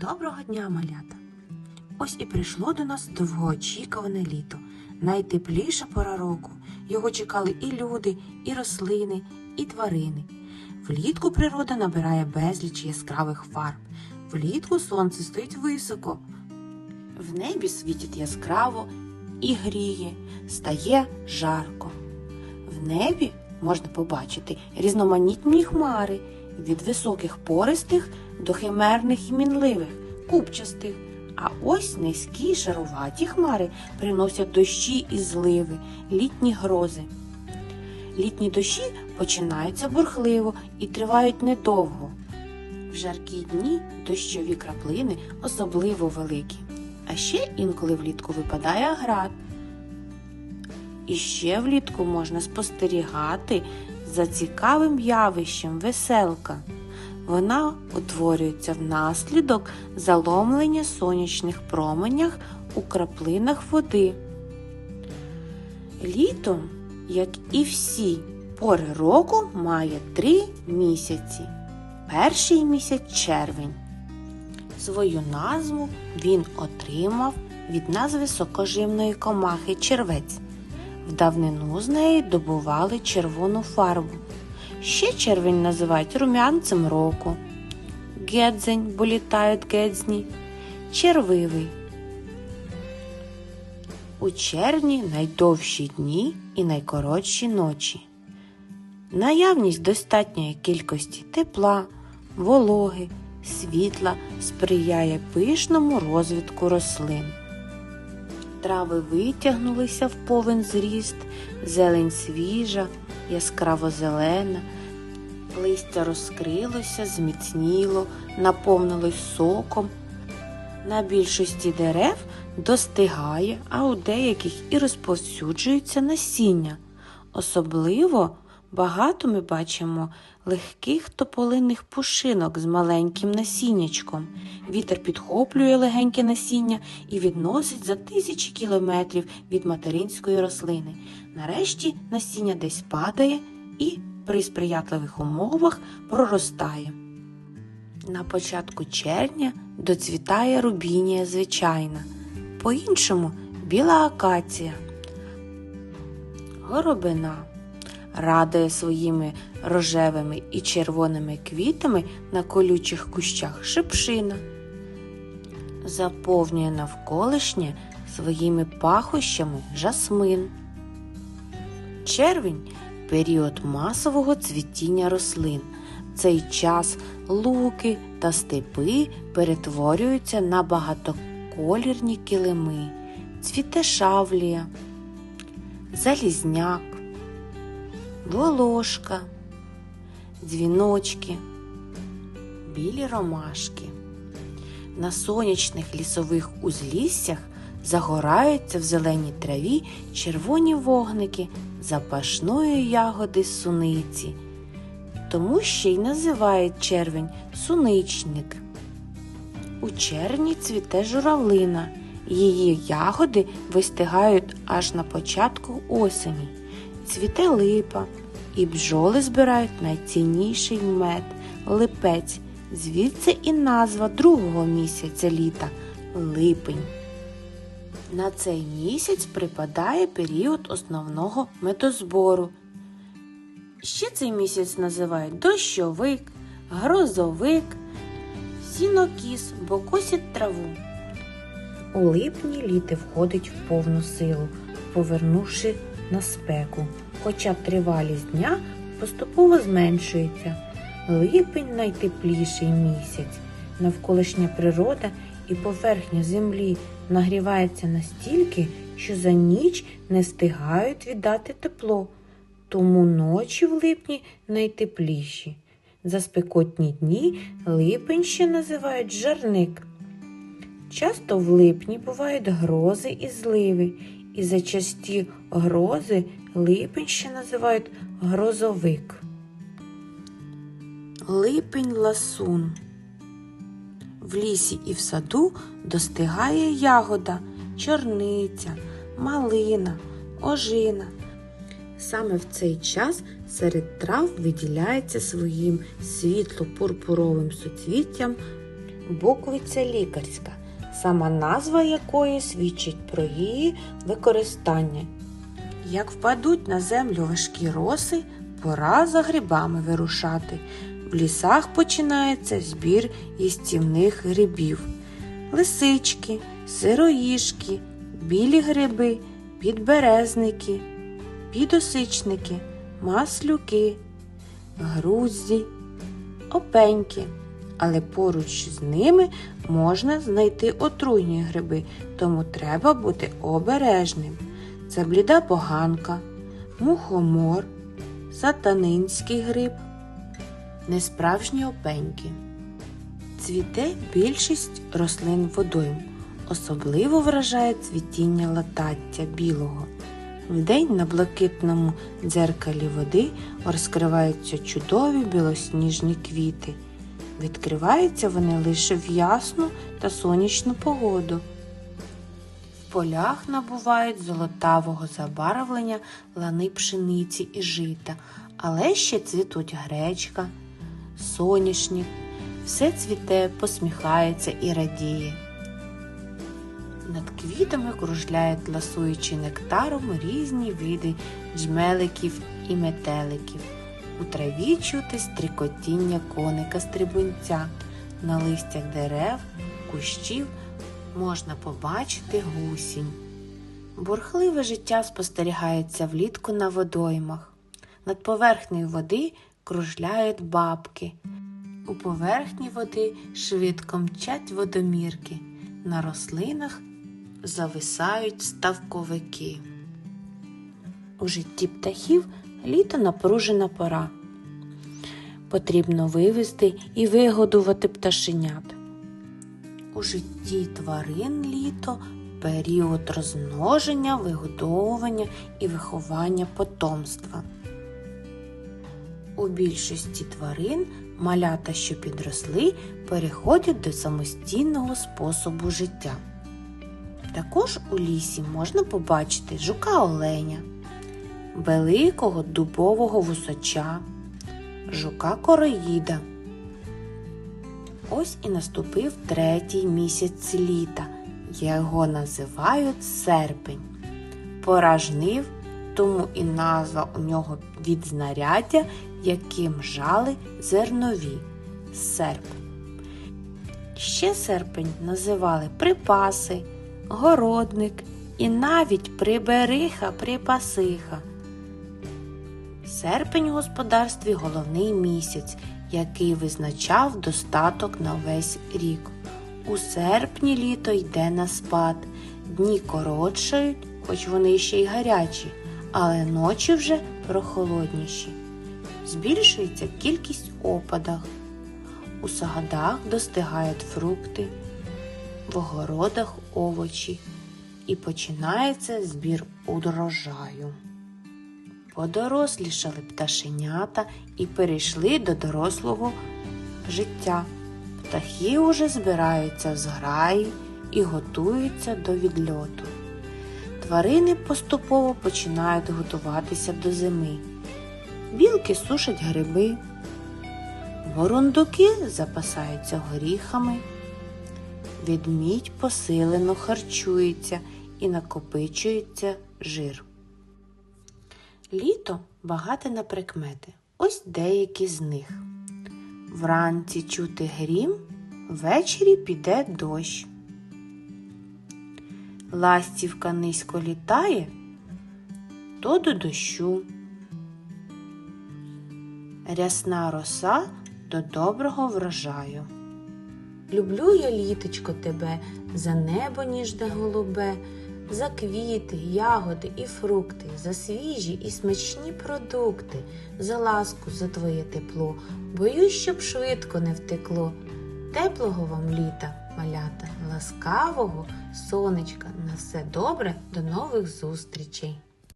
Доброго дня, малята! Ось і прийшло до нас довгоочікуване літо, найтепліша пора року. Його чекали і люди, і рослини, і тварини. Влітку природа набирає безліч яскравих фарб. Влітку сонце стоїть високо. В небі світить яскраво і гріє, стає жарко. В небі можна побачити різноманітні хмари від високих пористих до химерних і мінливих, купчастих. А ось низькі шаруваті хмари приносять дощі і зливи, літні грози. Літні дощі починаються бурхливо і тривають недовго. В жаркі дні дощові краплини особливо великі. А ще інколи влітку випадає град. І ще влітку можна спостерігати за цікавим явищем веселка. Вона утворюється внаслідок заломлення сонячних променях у краплинах води. Літом, як і всі пори року, має три місяці. Перший місяць червень. Свою назву він отримав від назви сокожимної комахи червець. В давнину з неї добували червону фарбу. Ще червень називають румянцем року. Гедзень, бо літають гедзні, червивий. У червні найдовші дні і найкоротші ночі. Наявність достатньої кількості тепла, вологи, світла сприяє пишному розвитку рослин. Трави витягнулися в повен зріст, зелень свіжа, яскраво зелена, листя розкрилося, зміцніло, наповнилось соком. На більшості дерев достигає, а у деяких і розповсюджується насіння. Особливо багато ми бачимо легких тополинних пушинок з маленьким насіннячком. Вітер підхоплює легеньке насіння і відносить за тисячі кілометрів від материнської рослини. Нарешті насіння десь падає і при сприятливих умовах проростає. На початку червня доцвітає рубінія звичайна, по-іншому біла акація. Горобина радує своїми рожевими і червоними квітами на колючих кущах шипшина, заповнює навколишнє своїми пахощами жасмин. Червень період масового цвітіння рослин. Цей час луки та степи перетворюються на багатоколірні килими, цвіте шавлія, залізняк, волошка, дзвіночки, білі ромашки. На сонячних лісових узліссях загораються в зеленій траві червоні вогники запашної ягоди суниці. Тому ще й називають червень суничник. У червні цвіте журавлина. Її ягоди вистигають аж на початку осені. Цвіте липа, і бджоли збирають найцінніший мед липець. Звідси і назва другого місяця літа липень. На цей місяць припадає період основного медозбору. Ще цей місяць називають дощовик, грозовик, сінокіс, бо косять траву. У липні літо входить в повну силу, повернувши на спеку, хоча тривалість дня поступово зменшується. Липень найтепліший місяць. Навколишня природа і поверхня землі нагрівається настільки, що за ніч не встигають віддати тепло. Тому ночі в липні найтепліші. За спекотні дні липень ще називають жарник. Часто в липні бувають грози і зливи, і за часті грози липень ще називають грозовик. Липень ласун. В лісі і в саду достигає ягода, чорниця, малина, ожина. Саме в цей час серед трав виділяється своїм світло-пурпуровим суцвіттям буквиця лікарська, сама назва якої свідчить про її використання. Як впадуть на землю важкі роси, пора за грибами вирушати. В лісах починається збір їстівних грибів, лисички, сироїшки, білі гриби, підберезники, підосичники, маслюки, грузді, опеньки. Але поруч з ними можна знайти отруйні гриби, тому треба бути обережним. Це бліда поганка, мухомор, сатанинський гриб, несправжні опеньки. Цвіте більшість рослин водойм. Особливо вражає цвітіння латаття білого. Вдень на блакитному дзеркалі води розкриваються чудові білосніжні квіти. Відкриваються вони лише в ясну та сонячну погоду. В полях набувають золотавого забарвлення лани пшениці і жита, але ще цвітуть гречка, соняшник, все цвіте, посміхається і радіє. Над квітами кружляють, ласуючи нектаром різні види джмеликів і метеликів. У траві чути стрікотіння коника стрибунця. На листях дерев, кущів можна побачити гусінь. Бурхливе життя спостерігається влітку на водоймах. Над поверхнею води кружляють бабки. У поверхні води швидко мчать водомірки. На рослинах зависають ставковики. У житті птахів літо напружена пора. Потрібно вивезти і вигодувати пташенят. У житті тварин літо період розмноження, вигодовування і виховання потомства. У більшості тварин малята, що підросли, переходять до самостійного способу життя. Також у лісі можна побачити жука оленя, великого дубового вусача, жука короїда. Ось і наступив третій місяць літа. Його називають серпень. Пора жнив, тому і назва у нього від знаряддя, яким жали зернові серп. Ще серпень називали припаси, городник і навіть прибериха припасиха. Серпень у господарстві головний місяць, який визначав достаток на весь рік. У серпні літо йде на спад, дні коротшають, хоч вони ще й гарячі, але ночі вже прохолодніші. Збільшується кількість опадах. У садах достигають фрукти, в огородах овочі і починається збір урожаю. Подорослішали пташенята і перейшли до дорослого життя. Птахи уже збираються в зграї і готуються до відльоту. Тварини поступово починають готуватися до зими. Білки сушать гриби, бурундуки запасаються горіхами, ведмідь посилено харчується і накопичується жир. Літо багате на прикмети. Ось деякі з них. Вранці чути грім, ввечері піде дощ. Ластівка низько літає, то до дощу. Рясна роса до доброго врожаю. Люблю я літочко тебе, за небо ніжне голубе, за квіти, ягоди і фрукти, за свіжі і смачні продукти, за ласку, за твоє тепло. Боюсь, щоб швидко не втекло. Теплого вам літа, малята, ласкавого сонечка. На все добре, до нових зустрічей!